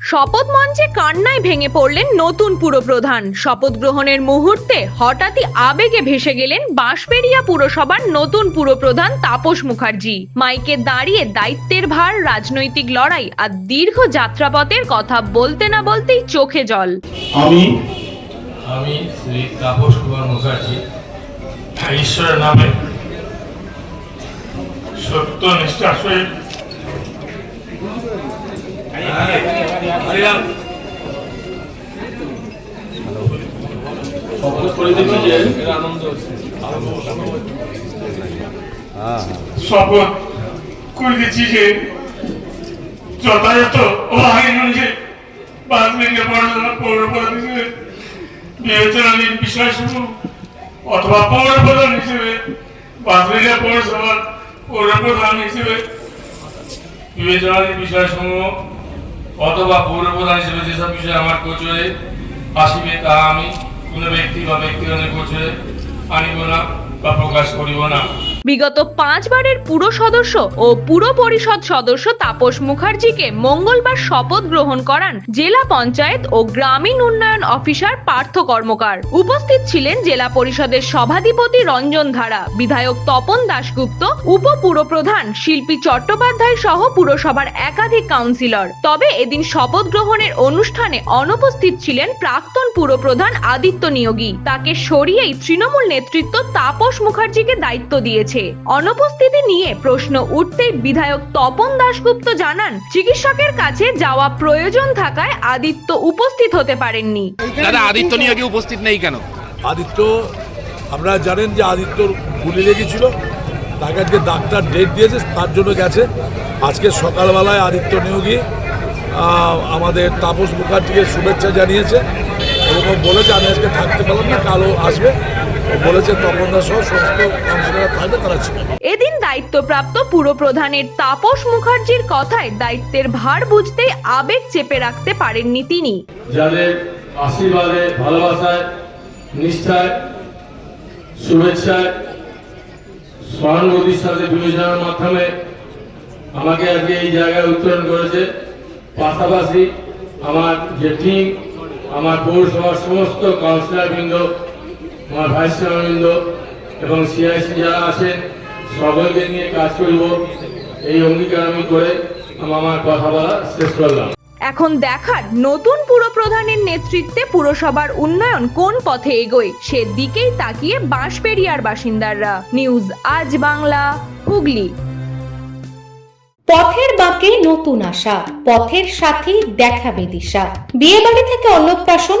শপথ মঞ্চে কান্নায় ভেঙে পড়লেন নতুন পুরপ্রধান। শপথ গ্রহণের মুহূর্তে হঠাৎই আবেগে ভেসে গেলেন বাঁশবেড়িয়া পুরসভার নতুন পুরপ্রধান তাপস মুখার্জি। মাইকে দাঁড়িয়ে দায়িত্বের ভার রাজনৈতিক লড়াই আর দীর্ঘ যাত্রাপথের কথা বলতে না বলতেই চোখে জল। আমি আমি শ্রী তাপস কুমার মুখার্জি ঈশ্বরের নামে সত্য সহিত শপথ করে দিচ্ছি যে যথাযথ ও আইন অনুযায়ী পাঁচ মিনিটে পড়াশোনা পৌরপ্রধান হিসেবে বিবেচনাধীন বিষয়সমূহ অথবা পৌরপ্রধান হিসেবে পাঁচ মিনিটে পৌরসভার পৌরপ্রধান হিসেবে বিবেচনাধীন বিষয়সমূহ অথবা পৌরপ্রধান হিসেবে যেসব বিষয়ে আমার গোচরে আসিবে তা আমি কোনো ব্যক্তি বা ব্যক্তিগণের গোচরে আনিব না বা প্রকাশ করিব না। বিগত পাঁচবারের পুর সদস্য ও পুর পরিষদ সদস্য তাপস মুখার্জিকে মঙ্গলবার শপথ গ্রহণ করান জেলা পঞ্চায়েত ও গ্রামীণ উন্নয়ন অফিসার পার্থ কর্মকার। উপস্থিত ছিলেন জেলা পরিষদের সভাধিপতি রঞ্জন ধারা, বিধায়ক তপন দাশগুপ্ত, উপ পুরপ্রধান শিল্পী চট্টোপাধ্যায় সহ পুরসভার একাধিক কাউন্সিলর। তবে এদিন শপথ গ্রহণের অনুষ্ঠানে অনুপস্থিত ছিলেন প্রাক্তন পুরপ্রধান আদিত্য নিয়োগী। তাকে সরিয়েই তৃণমূল নেতৃত্ব তাপস মুখার্জিকে দায়িত্ব দিয়েছে। অনুপস্থিতি নিয়ে প্রশ্ন উঠতেই বিধায়ক তপন দাশগুপ্ত জানান চিকিৎসকের কাছে যাওয়া প্রয়োজন থাকায় আদিত্য উপস্থিত হতে পারেননি। দাদা আদিত্য নিয়োগী উপস্থিত নেই কেন? আদিত্য আপনারা জানেন যে আদিত্যর গুলি লেগেছিল তাকে আজকে ডাক্তার ডেট দিয়েছে তার জন্য গেছে। আজকে সকালবেলায় আদিত্য নিয়োগী আহ, আমাদের তাপস মুখার্জিকে শুভেচ্ছা জানিয়েছে। এবং বলেছে আমি আজকে থাকতে পারলাম না কালও আসবে। বলেছে তপনদা সহ সমস্ত কাউন্সিলররা থাকবে তারা এদিন দায়িত্বপ্রাপ্ত পুরপ্রধানের তাপস মুখার্জির কথায় দায়িত্বের ভার বুঝতেই আবেগ চেপে রাখতে পারেননি তিনি। যাদের আশীর্বাদে ভালোবাসায় নিষ্ঠায় শুভেচ্ছায় সহানুভূতির সাথে বিবেচনার মাধ্যমে আমাকে আজকে এই জায়গায় উত্তরণ করেছে। পাশাপাশি আমার যে টিম আমার পৌরসভার সমস্ত কাউন্সিলরবৃন্দ আমার ভাইস চেয়ারম্যানবৃন্দ এবং সিআইসি যারা আছেন সকলকে নিয়ে কাজ করব। এই অঙ্গীকার আমি করে আমার কথা বলা শেষ করলাম। এখন দেখার নতুন পুরপ্রধানের নেতৃত্বে পুরসভার উন্নয়ন কোন পথে এগোয় সেদিকেই তাকিয়ে বাঁশবেড়িয়ার বাসিন্দারা। নিউজ আজ বাংলা হুগলি। পথের বাঁকে নতুন আশা পথের সাথে দেখাবে দিশা। বিয়ে বাড়ি থেকে অন্নপ্রাশন